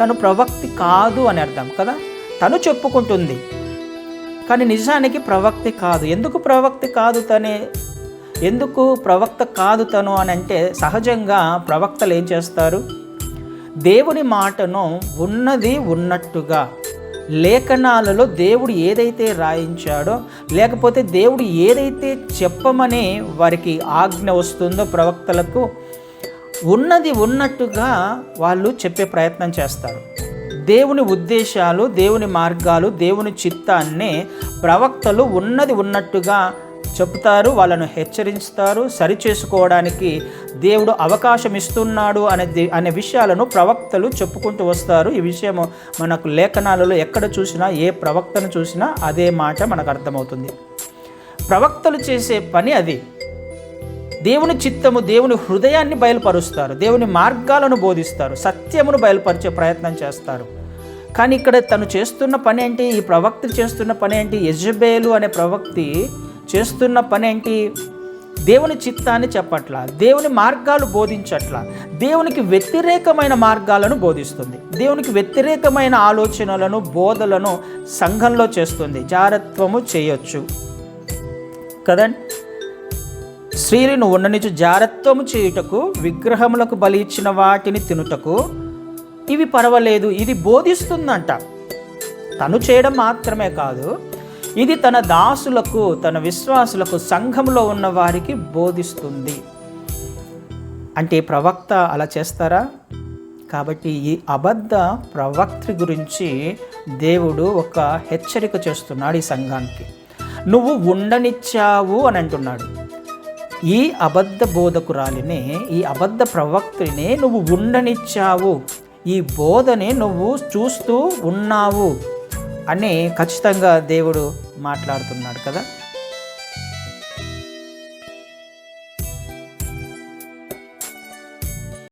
తను ప్రవక్తి కాదు అని అర్థం కదా? తను చెప్పుకుంటుంది. కానీ నిజానికి ప్రవక్తి కాదు. ఎందుకు ప్రవక్తి కాదు తనే? ఎందుకు ప్రవక్త కాదు తను అని అంటే సహజంగా ప్రవక్తలు ఏం చేస్తారు? దేవుని మాటను ఉన్నది ఉన్నట్టుగా లేఖనాలలో దేవుడు ఏదైతే రాయించాడో లేకపోతే దేవుడు ఏదైతే చెప్పమని వారికి ఆజ్ఞ వస్తుందో ప్రవక్తలకు ఉన్నది ఉన్నట్టుగా వాళ్ళు చెప్పే ప్రయత్నం చేస్తారు. దేవుని ఉద్దేశాలు దేవుని మార్గాలు దేవుని చిత్తాన్ని ప్రవక్తలు ఉన్నది ఉన్నట్టుగా చెప్తారు వాళ్ళను హెచ్చరిస్తారు సరిచేసుకోవడానికి దేవుడు అవకాశం ఇస్తున్నాడు అనే అనే విషయాలను ప్రవక్తలు చెప్పుకుంటూ వస్తారు. ఈ విషయం మనకు లేఖనాలలో ఎక్కడ చూసినా ఏ ప్రవక్తను చూసినా అదే మాట మనకు అర్థమవుతుంది. ప్రవక్తలు చేసే పని అది. దేవుని చిత్తము దేవుని హృదయాన్ని బయలుపరుస్తారు. దేవుని మార్గాలను బోధిస్తారు. సత్యమును బయలుపరిచే ప్రయత్నం చేస్తారు. కానీ ఇక్కడ తను చేస్తున్న పని ఏంటి? ఈ ప్రవక్త చేస్తున్న పని ఏంటి? యజబేలు అనే ప్రవక్తి చేస్తున్న పని ఏంటి? దేవుని చిత్తాన్ని చెప్పట్ల దేవుని మార్గాలు బోధించట్ల దేవునికి వ్యతిరేకమైన మార్గాలను బోధిస్తుంది. దేవునికి వ్యతిరేకమైన ఆలోచనలను బోధలను సంఘంలో చేస్తుంది. జారత్వము చేయొచ్చు. కదండి? స్త్రీలను ఉండనిచు జారత్వము చేయుటకు విగ్రహములకు బలి ఇచ్చిన వాటిని తినుటకు. ఇవి పర్వాలేదు ఇది బోధిస్తుందంట. తను చేయడం మాత్రమే కాదు ఇది తన దాసులకు తన విశ్వాసులకు సంఘంలో ఉన్న వారికి బోధిస్తుంది. అంటే ప్రవక్త అలా చేస్తారా? కాబట్టి ఈ అబద్ధ ప్రవక్త గురించి దేవుడు ఒక హెచ్చరిక చేస్తున్నాడు ఈ సంఘానికి. నువ్వు ఉండనిచ్చావు అని అంటున్నాడు. ఈ అబద్ధ బోధకురాలినే ఈ అబద్ధ ప్రవక్తినే నువ్వు ఉండనిచ్చావు. ఈ బోధని నువ్వు చూస్తూ ఉన్నావు. అని ఖచ్చితంగా దేవుడు మాట్లాడుతున్నాడు కదా.